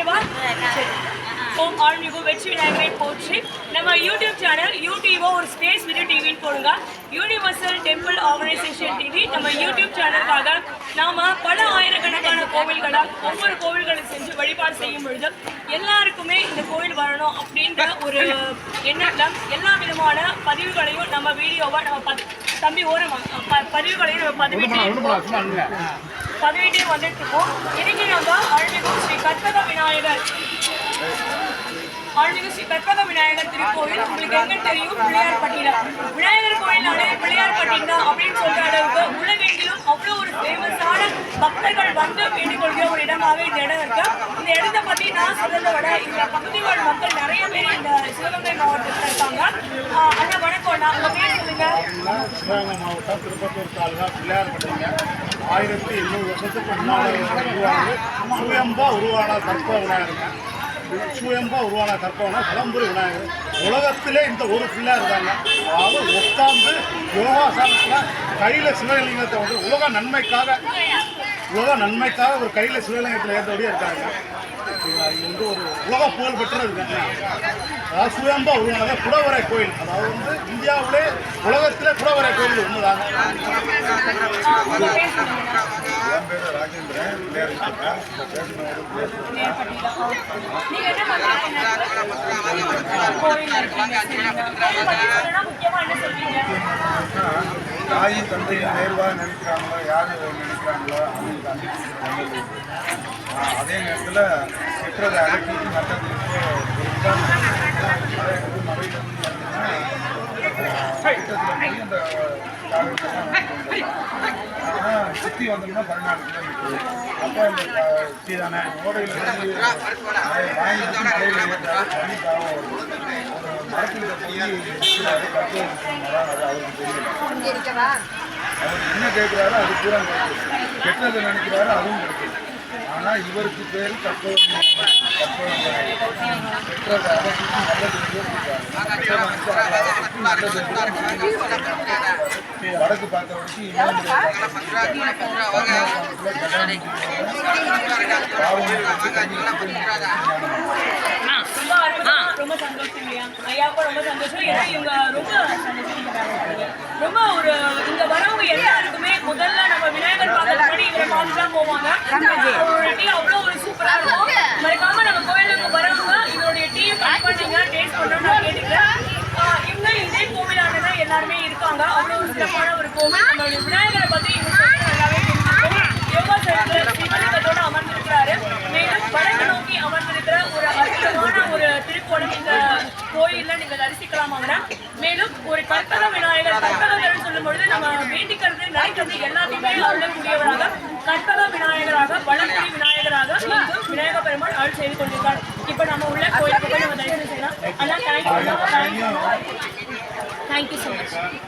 ஓகேவா? சரி. ஓம் ஆன்மீகம் வெற்றி விநாயகரை போற்றி நம்ம யூடியூப் சேனல் யூடியூபோ ஒரு ஸ்பேஸ் வீடியோ டிவின்னு போடுங்க. யூனிவர்சல் டெம்பிள் ஆர்கனைசேஷன் டிவி நம்ம யூடியூப் சேனலுக்காக நாம பல ஆயிரக்கணக்கான கோவில்களாக ஒவ்வொரு கோவில்களும் செஞ்சு வழிபாடு செய்யும் பொழுது எல்லாருக்குமே இந்த கோவில் வரணும் அப்படின்ற ஒரு எண்ணத்தில் எல்லா விதமான பதிவுகளையும் நம்ம வீடியோவை நம்ம பதி தம்பி ஓரமா ப- பதிவுகளையும் நம்ம பதிவிட்டு பதிவிட்டே வந்துட்டு இருக்கோம் இன்னைக்கு நம்ம அருள்மிகு ஸ்ரீ கற்பக விநாயகர். அருள்மிகு ஸ்ரீ கற்பக விநாயகர் திருக்கோவில். உங்களுக்கு எங்க தெரியும்? பிள்ளையார்பட்டியில. விநாயகர் கோயில்னாலே பிள்ளையார்பட்டினா அப்படின்னு சொல்ற அளவுக்கு உலகெங்கிலும் அவ்வளோ ஒரு ஃபேமஸான பக்தர்கள் வந்து வேண்டிக்கொள்கிற ஒரு இடமாக இந்த இடம் இருக்கு இந்த இடத்தை பத்தி நான் சொல்றதை விட இந்த பகுதி வாழ் மக்கள் நிறைய பேர் இந்த சிவகங்கை மாவட்டத்தில் இருக்காங்க. அண்ணா வணக்கம் நான் உங்க பேர் சொல்லுங்க. சிவகங்கை மாவட்டம் திருப்பத்தூர் தாலுகா பிள்ளையார்பட்டிங்க. ஆயிரத்தி எண்ணூறு வருஷத்துக்கு முன்னாடி உருவானது சுயம்பா உருவான கற்ப விநாயகருங்க. சுயம்பா உருவான கற்பவனா பழம்புரி விநாயகர். உலகத்திலே இந்த ஒரு பிள்ளையாக இருந்தாங்க அதாவது உட்கார்ந்து யோகாசனத்தில் கையில் சிவலிங்கத்தை வந்து உலக நன்மைக்காக உலக நன்மைக்காக ஒரு கையில் சிவலிங்கத்தில் ஏற்றபடியே இருக்காங்க வந்து ஒரு உலக புகழ் பெற்றது அதாவது சுயம்பா உருவானது குடவரை கோயில் அதாவது வந்து இந்தியாவிலே உலகத்திலே குடவரை கோயில் ஒன்றுதாங்க ராஜேந்திரன் பேர் இருக்கேன். நீங்க என்ன பண்றீங்க கோவில் இருக்கீங்க சரிங்க. கோவில் பத்தி சொல்லணும்னா முக்கியமா என்ன சொல்றீங்க தாயும் தந்தையும் நேர்வாக நினைக்கிறாங்களோ யார் நினைக்கிறாங்களோ அவங்களுக்கு அன்னைக்கு அதே நேரத்தில் கெட்டதை அடக்கிட்டு நல்லதுக்கு ஒரு சுற்றி வந்தோம்னா பதினாலு கிலோமீட்டர் அப்போ அந்த சுற்றி தானே ஓடையில் இருந்து மலையில் தண்ணி அவர் என்ன கேட்குறாரோ அது பூரா கெட்டதை நினைக்கிறாரோ அதுவும் கிடைக்கும் ஆனால் இவருக்கு பேர் நல்லது வடக்கு அருமையா, ரொம்ப சந்தோஷம் இல்லையா ஐயாவுக்கும் ரொம்ப சந்தோஷம். ஏன்னா இவங்க ரொம்ப சந்தோஷம் ரொம்ப ஒரு இங்க வரவங்க எல்லாருக்குமே முதல்ல நம்ம விநாயகர் பார்க்கறது முன்னாடி இவரை பார்த்து தான் போவாங்க. அவரோட டீ அவ்வளோ ஒரு சூப்பரா இருக்கும். மறக்காம நம்ம கோயிலுக்கு வரவங்க இவருடைய டீ கட் பண்ணீங்க டேஸ்ட் பண்ணணும்னு நான் கேட்டுக்கிறேன். இவங்க இதே கோவிலான தான் எல்லாருமே இருக்காங்க. அவ்வளோ ஒரு சிறப்பான ஒரு கோவில். நம்மளுடைய விநாயகரை சொல்றது நல்லாவே யோகா சைட்ல சிவலிங்கத்தோட அமர்ந்திருக்கிறாரு. மேலும் வடக்கு நோக்கி அமர்ந்திருக்கிற ஒரு அற்புதமான கோயில்ல நீங்க தரிசிக்கலாமாங்க மேலும் ஒரு கற்பக விநாயகர் கற்பகர்கள் சொல்லும் பொழுது நம்ம வேண்டிக்கிறது நினைக்கிறது எல்லாத்தையுமே அருளக்கூடியவராக கற்பக விநாயகராக வளர்ப்புரி விநாயகராக விநாயக பெருமாள் அருள் செய்து கொண்டிருக்கார். இப்ப நம்ம உள்ள கோயிலுக்கு போய் நம்ம தரிசனம் செய்யலாம். அண்ணா thank you thank you thank you so much sorry